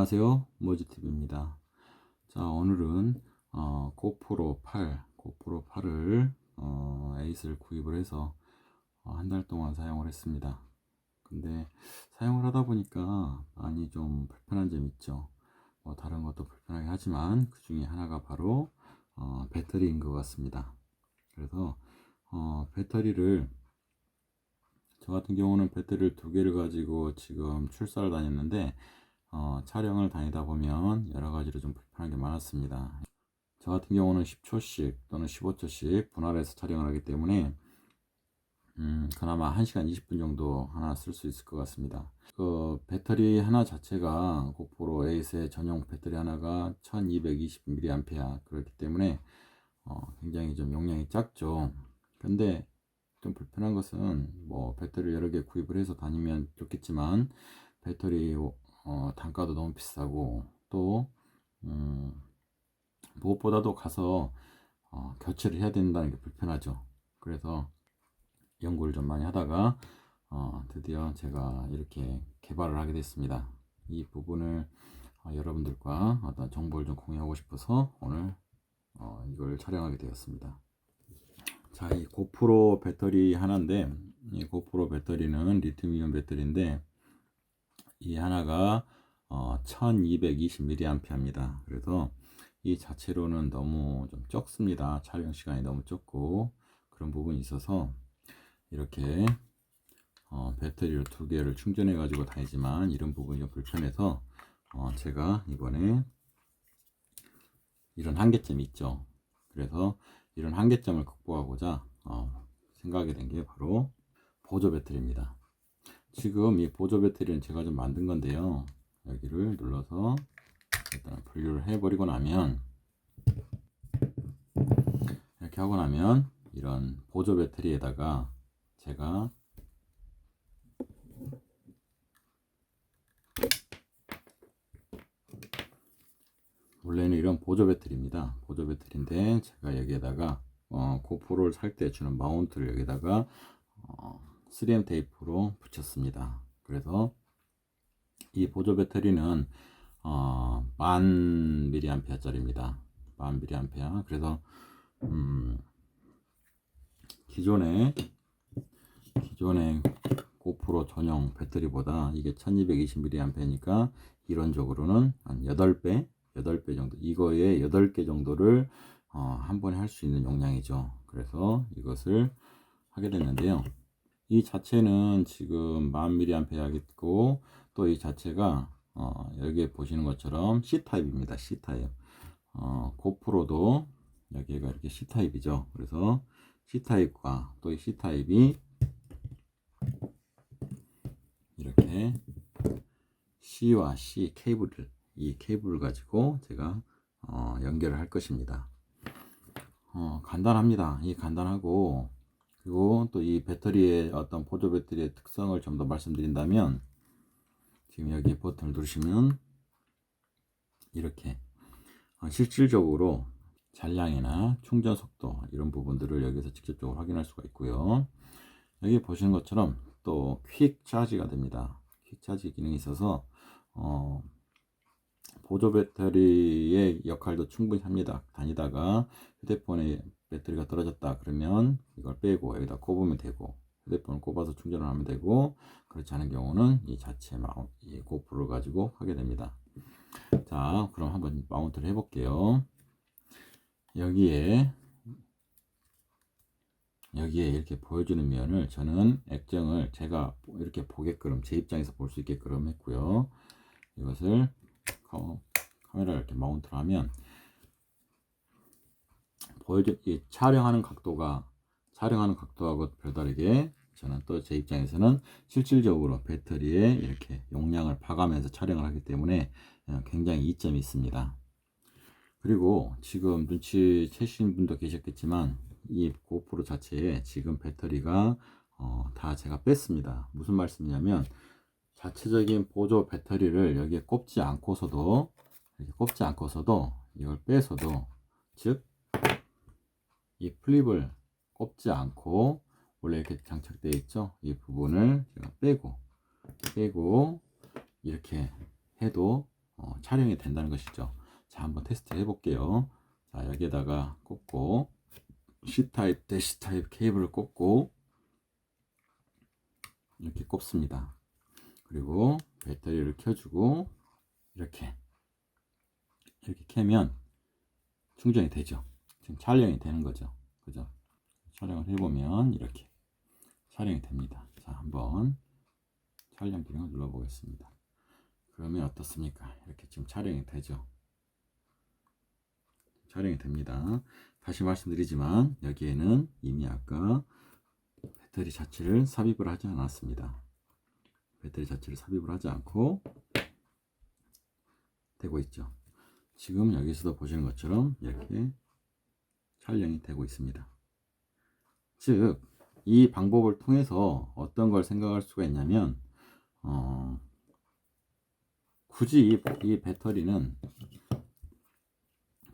안녕하세요. 모지TV입니다. 자 오늘은 어, 고프로 8 고프로 8을 어, 에이스를 구입을 해서 어, 한달 동안 사용을 했습니다. 근데 사용을 하다 보니까 많이 좀 불편한 점이 있죠. 뭐 다른 것도 불편하게 하지만 그 중에 하나가 바로 어, 배터리인 것 같습니다. 그래서 어, 배터리를 저 같은 경우는 배터리를 두 개를 가지고 지금 출사를 다녔는데 어, 촬영을 다니다 보면 여러 가지로 좀 불편한 게 많았습니다. 저 같은 경우는 10초씩 또는 15초씩 분할해서 촬영을 하기 때문에 음, 그나마 1시간 20분 정도 하나 쓸 수 있을 것 같습니다. 그 배터리 하나 자체가 고프로 에이스의 전용 배터리 하나가 1220mAh 그렇기 때문에 어, 굉장히 좀 용량이 작죠. 근데 좀 불편한 것은 뭐 배터리 여러 개 구입을 해서 다니면 좋겠지만 배터리 어, 단가도 너무 비싸고 또 음, 무엇보다도 가서 어, 교체를 해야 된다는 게 불편하죠. 그래서 연구를 좀 많이 하다가 어, 드디어 제가 이렇게 개발을 하게 됐습니다. 이 부분을 어, 여러분들과 어떤 정보를 좀 공유하고 싶어서 오늘 어, 이걸 촬영하게 되었습니다. 자, 이 고프로 배터리 하나인데 이 고프로 배터리는 리튬이온 배터리인데 이 하나가 어, 1220mAh입니다. 그래서 이 자체로는 너무 좀 적습니다. 촬영 시간이 너무 적고 그런 부분이 있어서 이렇게 어, 배터리를 두 개를 충전해 가지고 다니지만 이런 부분이 좀 불편해서 어, 제가 이번에 이런 한계점이 있죠. 그래서 이런 한계점을 극복하고자 어, 생각하게 된게 바로 보조 배터리입니다. 지금 이 보조 배터리는 제가 좀 만든 건데요. 여기를 눌러서 일단 분류를 해버리고 나면 이렇게 하고 나면 이런 보조 배터리에다가 제가 원래는 이런 보조 배터리입니다. 보조 배터리인데 제가 여기에다가 어, 고프로를 살 때 주는 마운트를 여기다가 어, 3M 테이프로 붙였습니다. 그래서 이 보조 배터리는 어, 만 미리암페어 짜리입니다. 만 미리암페어. 그래서 음, 기존의 기존의 고프로 전용 배터리보다 이게 1220mAh니까 이론적으로는 한 8배, 8배 정도, 이거의 8개 정도를 어, 한 번에 할 수 있는 용량이죠. 그래서 이것을 하게 됐는데요. 이 자체는 지금 만 mAh겠고 또 이 자체가 어, 여기에 보시는 것처럼 C타입입니다. C타입. 어, 고프로도 여기가 이렇게 C타입이죠. 그래서 C타입과 또 이 C타입이 이렇게 C와 C 케이블을 이 케이블을 가지고 제가 어, 연결을 할 것입니다. 어, 간단합니다. 이 간단하고 그리고 또 이 배터리의 어떤 보조 배터리의 특성을 좀 더 말씀드린다면 지금 여기 버튼을 누르시면 이렇게 어, 실질적으로 잔량이나 충전 속도 이런 부분들을 여기서 직접적으로 확인할 수가 있고요. 여기 보시는 것처럼 또 퀵 차지가 됩니다. 퀵 차지 기능이 있어서 어, 보조 배터리의 역할도 충분히 합니다. 다니다가 휴대폰에 배터리가 떨어졌다 그러면 이걸 빼고 여기다 꼽으면 되고 휴대폰을 꼽아서 충전을 하면 되고 그렇지 않은 경우는 이 자체 마운 이 고프를 가지고 하게 됩니다. 자, 그럼 한번 마운트를 해 볼게요. 여기에 여기에 이렇게 보여주는 면을 저는 액정을 제가 이렇게 보게끔 제 입장에서 볼 수 있게끔 했고요. 이것을 카메라 이렇게 마운트를 하면 보여주 이 촬영하는 각도가 촬영하는 각도하고 별다르게 저는 또 제 입장에서는 실질적으로 배터리에 이렇게 용량을 봐가면서 촬영을 하기 때문에 어, 굉장히 이점이 있습니다. 그리고 지금 눈치 채신 분도 계셨겠지만 이 고프로 자체에 지금 배터리가 어, 다 제가 뺐습니다. 무슨 말씀이냐면 자체적인 보조 배터리를 여기에 꼽지 않고서도 꼽지 않고서도 이걸 빼서도 즉 이 플립을 꼽지 않고 원래 이렇게 장착되어 있죠 이 부분을 제가 빼고 빼고 이렇게 해도 어, 촬영이 된다는 것이죠. 자, 한번 테스트 해 볼게요. 자, 여기에다가 꽂고 C타입 대 C타입 케이블을 꽂고 이렇게 꼽습니다. 그리고 배터리를 켜주고 이렇게 이렇게 켜면 충전이 되죠. 지금 촬영이 되는 거죠. 그죠? 촬영을 해보면 이렇게 촬영이 됩니다. 자, 한번 촬영 기능을 눌러보겠습니다. 그러면 어떻습니까? 이렇게 지금 촬영이 되죠. 촬영이 됩니다. 다시 말씀드리지만 여기에는 이미 아까 배터리 자체를 삽입을 하지 않았습니다. 배터리 자체를 삽입을 하지 않고 되고 있죠. 지금 여기서도 보시는 것처럼 이렇게 촬영이 되고 있습니다. 즉, 이 방법을 통해서 어떤 걸 생각할 수가 있냐면, 어, 굳이 이, 이 배터리는,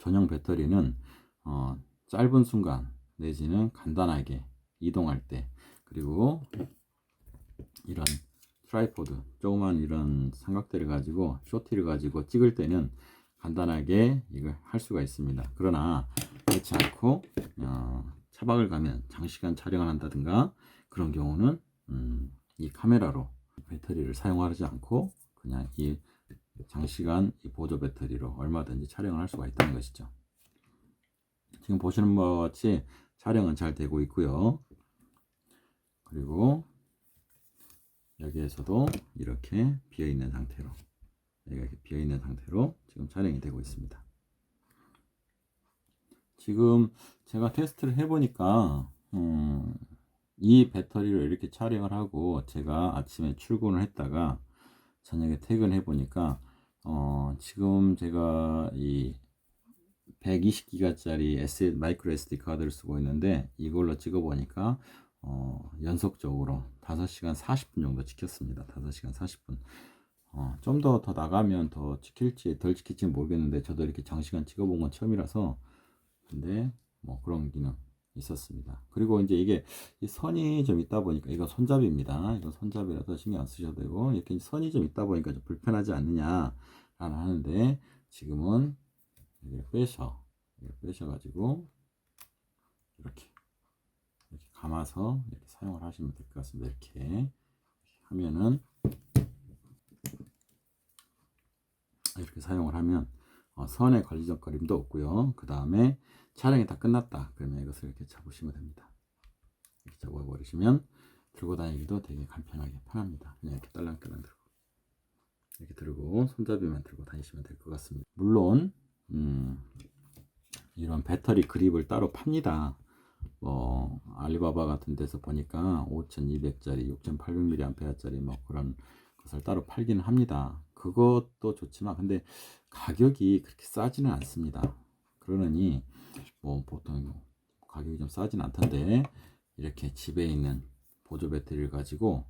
전용 배터리는, 어, 짧은 순간, 내지는 간단하게 이동할 때, 그리고 이런 트라이포드, 조그만 이런 삼각대를 가지고, 쇼티를 가지고 찍을 때는 간단하게 이걸 할 수가 있습니다. 그러나, 그렇지 않고, 어, 차박을 가면 장시간 촬영을 한다든가 그런 경우는 음, 이 카메라로 배터리를 사용하지 않고 그냥 이 장시간 이 보조 배터리로 얼마든지 촬영을 할 수가 있다는 것이죠. 지금 보시는 바와 같이 촬영은 잘 되고 있고요. 그리고 여기에서도 이렇게 비어 있는 상태로 여기가 비어 있는 상태로 지금 촬영이 되고 있습니다. 지금 제가 테스트를 해보니까 음, 이 배터리로 이렇게 촬영을 하고 제가 아침에 출근을 했다가 저녁에 퇴근해 보니까 어, 지금 제가 이 120기가짜리 SD, 마이크로 SD 카드를 쓰고 있는데 이걸로 찍어 보니까 어, 연속적으로 5시간 40분 정도 찍혔습니다. 5시간 40분. 어, 좀더더 나가면 더 찍힐지 덜 찍힐지 모르겠는데 저도 이렇게 장시간 찍어본 건 처음이라서 근데 뭐 그런 기능 있었습니다. 그리고 이제 이게 이 선이 좀 있다 보니까 이거 손잡이입니다. 이거 손잡이라서 신경 안 쓰셔도 되고 이렇게 선이 좀 있다 보니까 좀 불편하지 않느냐라는 하는데 지금은 이걸 빼셔 빼셔가지고 이렇게 이렇게 감아서 이렇게 사용을 하시면 될 것 같습니다. 이렇게 하면은 이렇게 사용을 하면 어, 선에 걸리적거림도 없고요. 그 다음에 촬영이 다 끝났다. 그러면 이것을 이렇게 잡으시면 됩니다. 이렇게 잡아버리시면 들고 다니기도 되게 간편하게 편합니다. 그냥 이렇게 딸랑딸랑 들고 이렇게 들고 손잡이만 들고 다니시면 될 것 같습니다. 물론 음, 이런 배터리 그립을 따로 팝니다. 뭐 알리바바 같은 데서 보니까 5200짜리, 6800mAh짜리 뭐 그런 것을 따로 팔기는 합니다. 그것도 좋지만 근데 가격이 그렇게 싸지는 않습니다. 그러느니 뭐 보통 가격이 좀 싸진 않던데 이렇게 집에 있는 보조 배터리를 가지고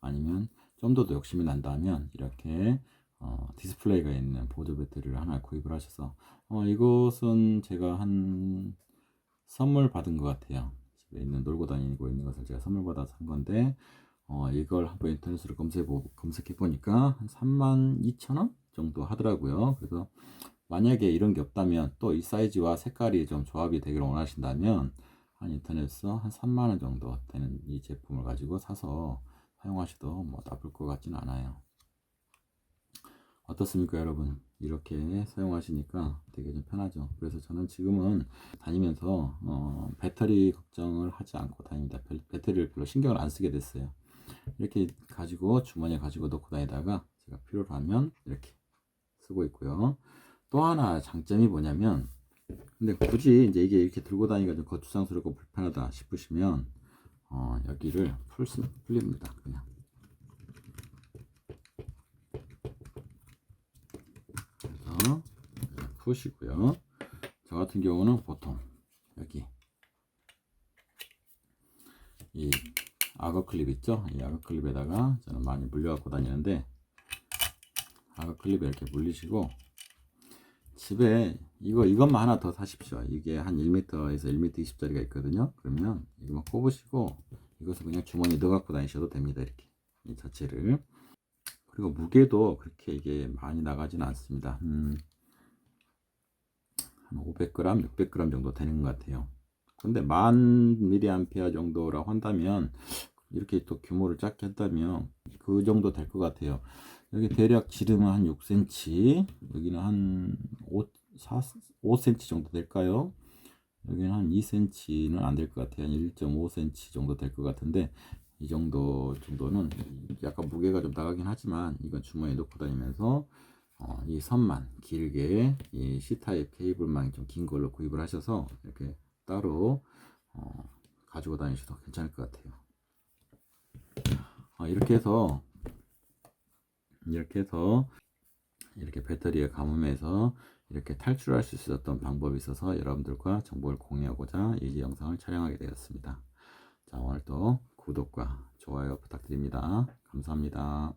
아니면 좀 더 욕심이 난다면 이렇게 어, 디스플레이가 있는 보조 배터리를 하나 구입을 하셔서 어, 이것은 제가 한 선물 받은 것 같아요. 집에 있는 놀고 다니고 있는 것을 제가 선물 받아서 한 건데 어, 이걸 한번 인터넷으로 검색해, 보니까 한 3만 2천 원 정도 하더라고요. 그래서 만약에 이런 게 없다면 또 이 사이즈와 색깔이 좀 조합이 되기를 원하신다면 한 인터넷에서 한 3만 원 정도 되는 이 제품을 가지고 사서 사용하셔도 뭐 나쁠 것 같지는 않아요. 어떻습니까, 여러분? 이렇게 사용하시니까 되게 좀 편하죠. 그래서 저는 지금은 다니면서 어, 배터리 걱정을 하지 않고 다닙니다. 배터리를 별로 신경을 안 쓰게 됐어요. 이렇게 가지고 주머니에 가지고 넣고 다니다가 제가 필요로 하면 이렇게 쓰고 있고요. 또 하나 장점이 뭐냐면 근데 굳이 이제 이게 이렇게 들고 다니기가 좀 거추장스럽고 불편하다 싶으시면 어, 여기를 풀 수, 풀립니다. 그냥 그래서 푸시고요. 저 같은 경우는 보통 여기 이 악어 클립 있죠? 이 악어 클립에다가 저는 많이 물려 갖고 다니는데 악어 클립에 이렇게 물리시고 집에 이거 이것만 하나 더 사십시오. 이게 한 1m에서 1m 20짜리가 있거든요. 그러면 이거만 꼽으시고 이것을 그냥 주머니에 넣어 갖고 다니셔도 됩니다. 이렇게 이 자체를 그리고 무게도 그렇게 이게 많이 나가지는 않습니다. 음, 한 500g, 600g 정도 되는 것 같아요. 근데 만 미리암페어 정도라고 한다면 이렇게 또 규모를 작게 한다면 그 정도 될 것 같아요. 여기 대략 지름은 한 6cm, 여기는 한 5, 4, 5cm 정도 될까요? 여기는 한 2cm는 안 될 것 같아요. 한 1.5cm 정도 될 것 같은데 이 정도 정도는 약간 무게가 좀 나가긴 하지만 이건 주머니에 넣고 다니면서 어, 이 선만 길게 이 C타입 케이블만 좀 긴 걸로 구입을 하셔서 이렇게 따로 어, 가지고 다니셔도 괜찮을 것 같아요. 어, 이렇게 해서 이렇게 해서 이렇게 배터리에 감으면서 이렇게 탈출할 수 있었던 방법이 있어서 여러분들과 정보를 공유하고자 이 영상을 촬영하게 되었습니다. 자, 오늘도 구독과 좋아요 부탁드립니다. 감사합니다.